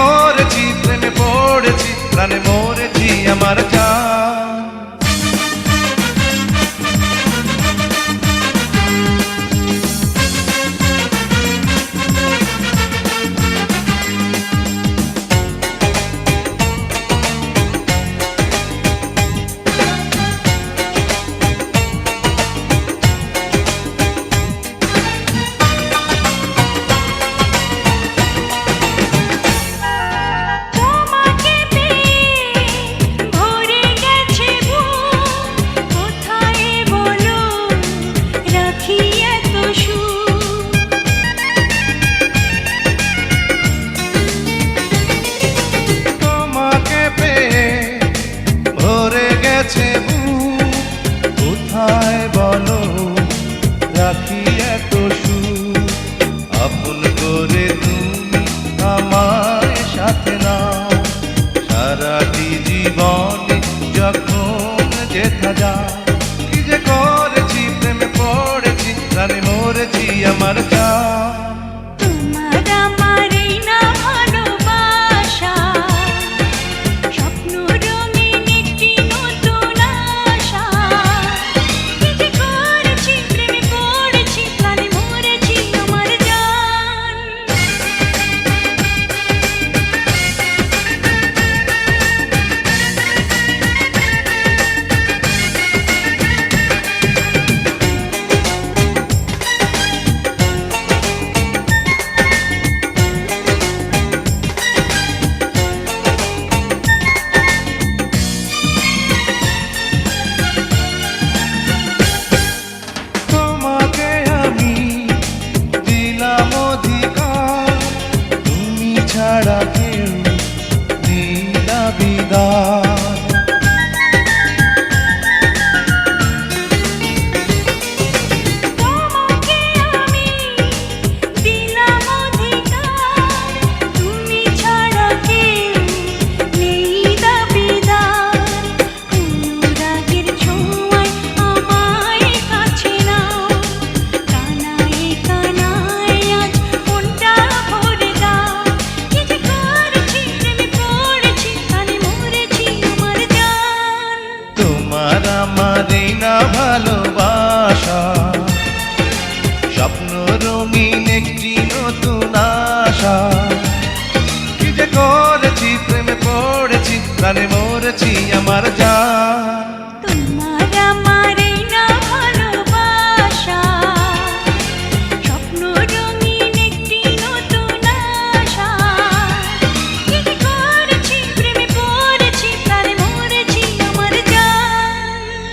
মরেছি প্রেমে পড়েছি প্রাণে মরেছি আমার যা আমায় বলো, রাখি এত সুখ। আপন করে তুমি আমায় সাথে না সারাটি জীবন যখন যেথা যায় ছাড়া কেউ নেই দাবিদার করেছি প্রেমে পড়েছি প্রাণে মরেছি আমার যা